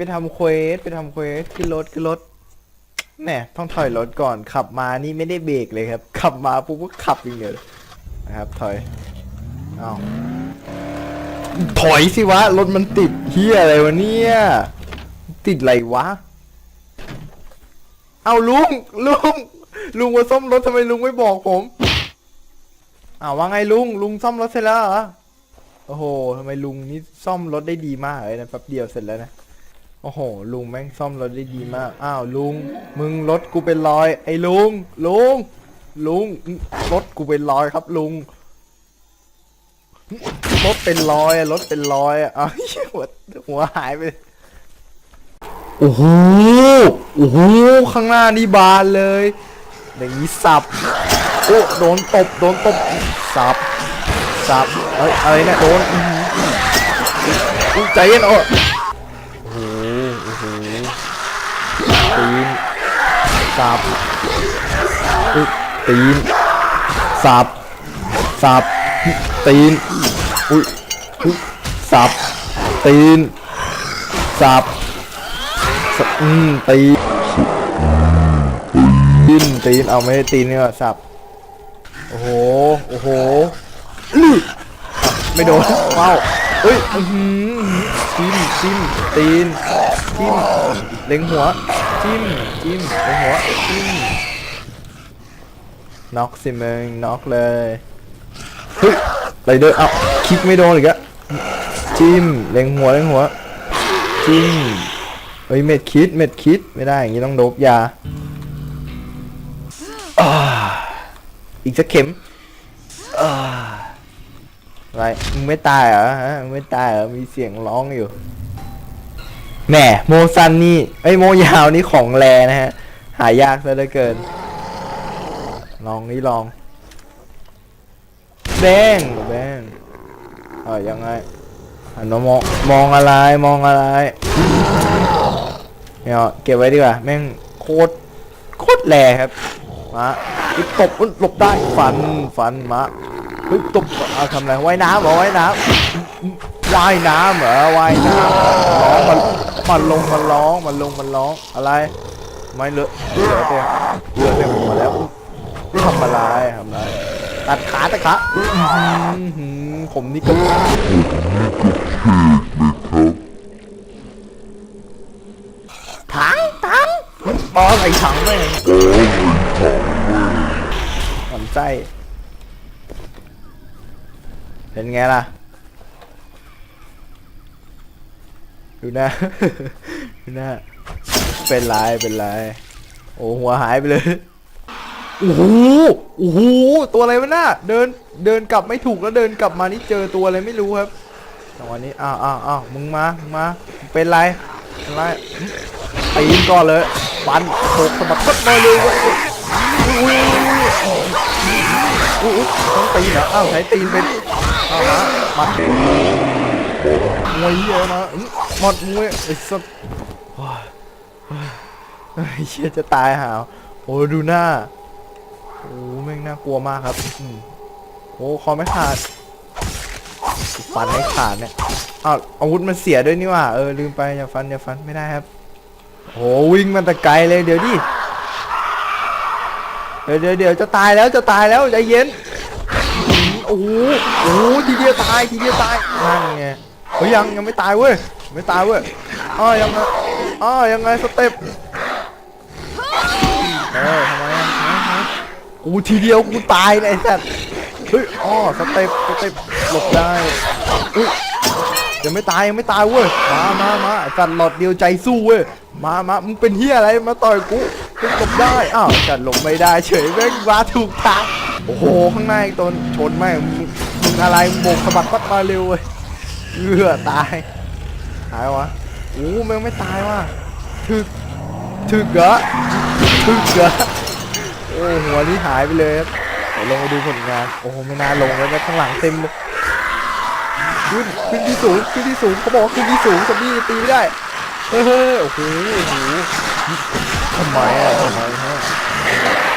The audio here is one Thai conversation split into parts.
ไปทำเควสไปทำเควสขึ้นรถขึ้นรถแหมต้องถอยรถก่อนขับมานี่ไม่ได้เบรกเลยครับ ขับมาปุ๊บก็ขับอย่างเดียวเลยนะครับ ถอยเอาถอยสิวะรถมันติดเฮียอะไรวะเนี่ยติดอะไรวะ เอาลุงลุงลุงมาซ่อมรถทำไมลุงไม่บอกผมอ้าวว่าไงลุงลุงซ่อมรถเสร็จแล้วเหรอโอ้โหทำไมลุงนี่ซ่อมรถได้ดีมากเลยนะแป๊บเดียวเสร็จแล้วนะ โอ้โห ลุงแม่งซ่อมรถได้ดีมาก อ้าวลุง มึงรถกูเป็นรอย ไอ้ลุง ลุง ลุง รถกูเป็นรอยครับ ลุง รถเป็นรอยอะรถเป็นรอยอะอ้าวเหี้ยหัวหัวหายไป โอ้โห โอ้โห ข้างหน้านี่บานเลย อย่างนี้สับ โอ้ โดนตบ โดนตบ สับ สับ เอ้ยอะไรเนี่ย โดนอื้อหืออุ๊ยใจเย็นโอ้ สับตีนสับสับตีนอุ้ยสับตีนสับอืมตีตีนตีนเอาไม่ได้ตีนเนี่ยสับโอ้โหโอ้โหไม่โดนว้าว เฮ้ยอื้อหือจิ้มจิ้มตีนจิ้มเล็งหัวจิ้มจิ้มเล็งหัวจิ้มน็อกสิมึงน็อกเลยเฮ้ยไรเดอร์เอ้าคิกไม่โดนอีกอะจิ้มเล็งหัวเล็งหัวจิ้มเฮ้ยเม็ดคิดเม็ดคิดไม่ได้อย่างนี้ต้องโดบยาอีกสักเข็ม อะไรมึงไม่ตายเหรอฮะมึงไม่ตายเหรอมีเสียงร้องอยู่แหมโมซันนี่ไอยโมยาวนี่ของแรนะฮะ หายากซะเหลือเกิน ลองนี่ลองแบงแบงเออยังไงหันมามองมองอะไรมองอะไรเนี่ยเก็บไว้ดีกว่าแม่งโคตรโคตรแรครับมาอีกตบอุ๊ยหลบได้ฟันฟันมา เฮ้ยตบเอาทำอะไรว่ายน้ำเหรอว่ายน้ำว่ายน้ำเหรอว่ายน้ำร้องมันมันลงมันร้องมันลงมันร้องอะไรไม่เลอะเหลือเต็มเหลือเต็มหมดแล้วทำอะไรทำอะไรตัดขาตัดขาผมนี่ก็ถังถังบอสไอ้ถังแม่งหมันใจ เป็นไงล่ะ ดูหน้า ดูหน้า เป็นไรเป็นไรโอ้หัวหายไปเลยโอ้โหโอ้โหตัวอะไรวะน่ะเดิน เดินกลับไม่ถูกแล้วเดินกลับมานี่เจอตัวอะไรไม่รู้ครับจังหวะนี้ อ้าวอ้าวอ้าวมึงมา มึงมา เป็นไรเป็นไรตีนก่อนเลยปันโขกสะบัดพัดมาเลยเว้ยอุ้ต้องตีนเหรออ้าวใช้ตีนเป็น อ้าวนะมัดมวยเยอะนะอื้อหมัดมวยไอ้สัสโอ้ยเฮ้ยเชี่ยจะตายหาวโอ้ดูหน้าโอ้แม่งน่ากลัวมากครับอืมโอ้คอไม่ขาดฟันไม่ขาดเนี่ยอ้าวอาวุธมันเสียด้วยนี่หว่าเออลืมไปอย่าฟันอย่าฟันไม่ได้ครับโอ้วิ่งมันแต่ไกลเลยเดี๋ยวดิเดี๋ยวเดี๋ยวเดี๋ยวจะตายแล้วจะตายแล้วใจเย็นอืม โอ้โหโอ้โหทีเดียวตายทีเดียวตายนั่นไงเฮ้ยยังยังไม่ตายเว้ยไม่ตายเว้ยอ้าวยังไงอ้าวยังไงสเต็ปเออทำไมอะกูทีเดียวกูตายเลยไอ้สัตว์เฮ้ยอ๋อสเต็ปสเต็ปหลบได้อุ้ยยังไม่ตายยังไม่ตายเว้ยมามามาไอ้สัตว์หลอดเดียวใจสู้เว้ยมามามึงเป็นเฮียอะไรมาต่อยกูกูหลบได้อ้าวสัตว์หลบไม่ได้เฉยแม่งมาถูกทาง โอ้โห ข้างในอีกตนชนแม่งมึงอะไรมึงโบกสะบัดปัดมาเร็วเว้ยเอือตาย ตายวะโอ้แม่งไม่ตายว่ะถึกถึกเหรอถึกเหรอโอ้หัวนี่หายไปเลยครับเดี๋ยวลงมาดูผลงาน โอ้โหไม่น่าลงเลยนะข้างหลังเต็มเลยขึ้นขึ้นที่สูงขึ้นที่สูงเขาบอกว่าขึ้นที่สูงสบี้ตีไม่ได้เฮ้ยโอ้โหโอ้โหทำไมอะทำไมฮะ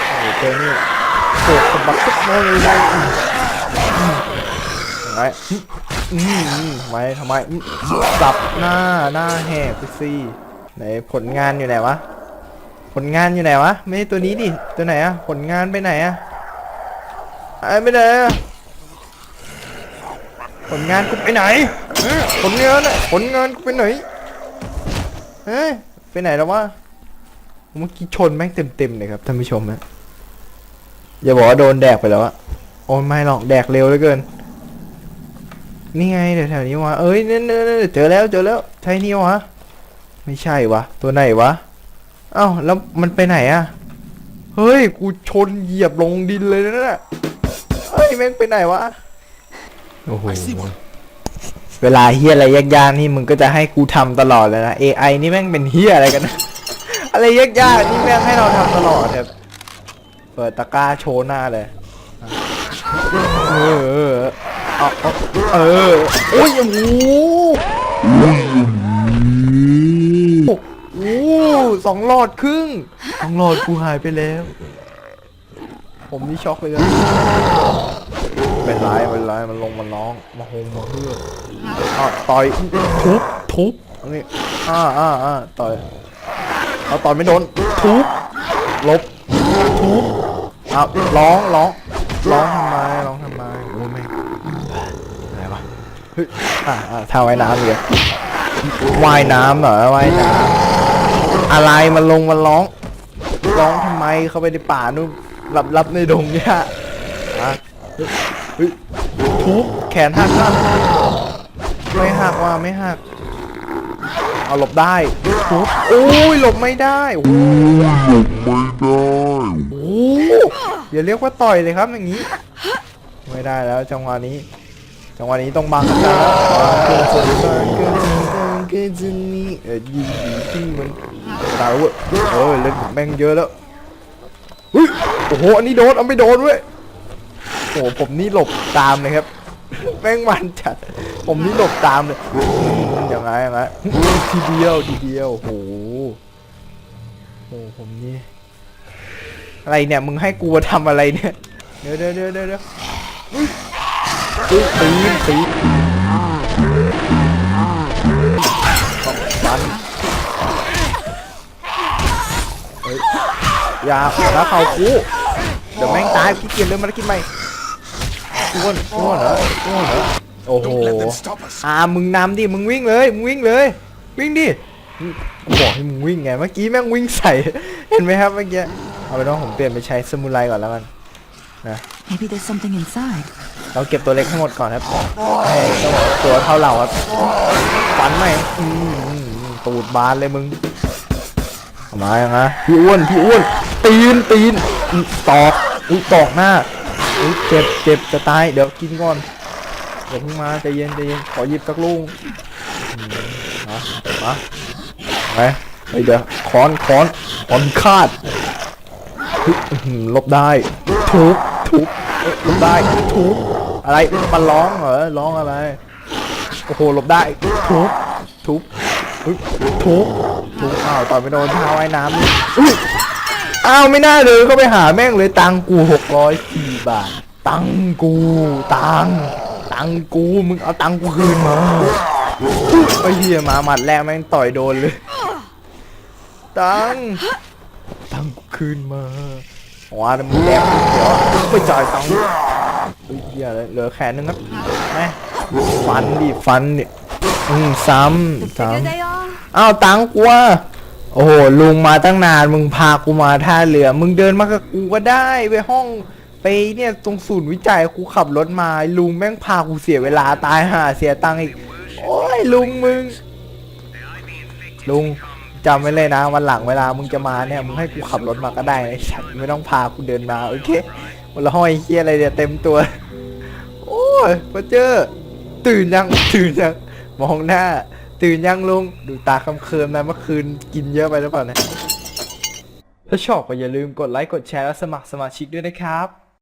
โอ้เจอนี่ โขกสะบัดทุกโมเลยเลยไงอืมอืมไว้ทำไมอืมสับหน้าหน้าแหกไปสิไหนผลงานอยู่ไหนวะ ผลงานอยู่ไหนวะ ไม่ใช่ตัวนี้ดิ ตัวไหนอะผลงานไปไหนอะไอ้ไปไหนอะผลงานกูไปไหน ผลงานอะผลงานกูไปไหน เฮ้ย ไปไหนแล้ววะเมื่อกี้ชนแม่งเต็มๆเลยครับท่านผู้ชมนะ อย่าบอกว่าโดนแดกไปแล้วอะโอ้ไม่หรอกแดกเร็วเหลือเกิน นี่ไงเดี๋ยวแถวนี้วะเอ้ยเนี่ยเนี่นเจอแล้วเจอแล้วใช่นี่วะ ไม่ใช่วะ ตัวไหนวะเอ้าแล้วมันไปไหนอะเฮ้ย กูชนเหยียบลงดินเลยนะน่ะเฮ้ยแม่งไปไหนวะ โอ้โห เวลาเฮียอะไรยากๆนี่มึงก็จะให้กูทำตลอดเลยนะ AI นี่แม่งเป็นเฮียอะไรกันนะ อะไรยากๆนี่แม่งให้เราทำตลอดครับ เปิดตะกร้าโชว์หน้าเลยเออเออเอาเอาเออโอ้ยโอ้โหโอ้โหสองหลอดครึ่งสองหลอดกูหายไปแล้ว ผมนี่ช็อกเลยครับเป็นไรเป็นไรมันลงมาร้องมาหงมาเฮือกอะต่อยทุบทุบอันนี้อ่าอ่าอ่าต่อยเอาต่อยไม่โดนทุบลบทุบ อะร้องร้องร้องทำไมร้องทำไมโอ้แม่งอะไรวะเฮ้ยอ่าอ่าท่าว่ายน้ำเลยว่ายน้ำเหรอว่ายน้ำอะไรมันลงมาร้อง ร้องทำไมเข้าไปในป่านู่นหลับรับในดงเนี่ยอะเฮ้ยเฮ้ยทุบแขนหักนะไม่หักว่าไม่หัก เอาหลบได้โอ้ยหลบไม่ได้โอ้โหโอ้โหอย่าเรียกว่าต่อยเลยครับอย่างนี้ ไม่ได้แล้วจังหวะนี้ จังหวะนี้ต้องบังนแล้วเกินจะเกินจะบังเกินจะนี่เออยิงที่มันตายเว้ยเออเล่นแม่งเยอะแล้วเฮ้ยโอ้โหอันนี้โดนเอาไม่โดนเว้ยโอ้ผมนี่หลบตามเลยครับ แม่งมันจัด ผมนี่หลบตามเลย ยังไงยังไงทีเดียวทีเดียวโอ้โหโอ้โหผมนี่อะไรเนี่ยมึงให้กูมาทำอะไรเนี่ยเดี๋ยวเดี๋ยวเดี๋ยวเดี๋ยวเดี๋ยวอุ๊ยตีนตีนฟันเฮ้ยอย่าแล้วเขากูเดี๋ยวแม่งตายขี้เกียจเลยมาแล้วกินไหมอ้วนอ้วนเหรออ้วนเหรอ โอ้โห Don't let them stop us. อ่ามึงนำดิ มึงวิ่งเลย มึงวิ่งเลย วิ่งดิกูบอกให้มึงวิ่งไง เมื่อกี้แม่งวิ่งใส่ เห็นไหมครับเมื่อกี้ เอาเป็นว่าผมเปลี่ยนไปใช้สมุไรก่อนแล้วกัน Maybe there's something inside. เราเก็บตัวเล็กให้หมดก่อนครับให้ต้องบอกว่าตัวเท่าเราครับฟันไหมอืมอืมอืมตูดบานเลยมึงเอามาอย่างนะพี่อ้วน พี่อ้วน ตีน ตีนอืมตอก อุ้ยตอกหน้าอุ้ยเจ็บเจ็บจะตาย เดี๋ยวกินก่อน เดี๋ยวเพิ่งมาใจเย็นใจเย็นขอหยิบสักลูกมามาไปเฮ้ยเดี๋ยวค้อนค้อนค้อนคาดลบได้ทุบทุบลบได้ทุบอะไรมันร้องเหรอร้องอะไรโอ้โหลบได้ทุบทุบเฮ้ยทุบทุบอ้าวต่อยไปโดนเท้าไอ้น้ำนี่อุ้ยอ้าวไม่น่าเลยเข้าไปหาแม่งเลยตังกูหกร้อยสี่บาท ตังกูตัง ตังกูมึงเอาตังกูคืนมาไอ้เหี้ยมาหมัดแรกแม่งต่อยโดนเลย ตังตังกูคืนมาว่าแต่มึงแดกเดี๋ยวไม่จ่ายตังค์เฮ้ยเหี้ยเหลือแขนนึงครับแม่ฟันดิฟันดิอืมซ้ำซ้ำ they are? อ้าวตังกูว่าโอ้โหลุงมาตั้งนานมึงพากูมาท่าเรือ มึงเดินมากับกูก็ได้ไปห้อง ไปเนี่ยตรงศูนย์วิจัยกูขับรถมาลุงแม่งพากูเสียเวลาตายหาเสียตังค์อีก โอ้ยลุงมึง ลุงจำไว้เลยนะวันหลังเวลามึงจะมาเนี่ยมึงให้กูขับรถมาก็ได้ไอ้ฉันไม่ต้องพากูเดินมาโอเควันละห้อยเฮียอะไรเนี่ยเต็มตัว โอ้ยพอเจอตื่นยังตื่นยังมองหน้า ตื่นยังลุงดูตาคำเคิมนะเมื่อคืนกินเยอะไปหรือเปล่าเนี่ยถ้าชอบก็อย่าลืมกดไลค์กดแชร์และสมัครสมาชิกด้วยนะครับ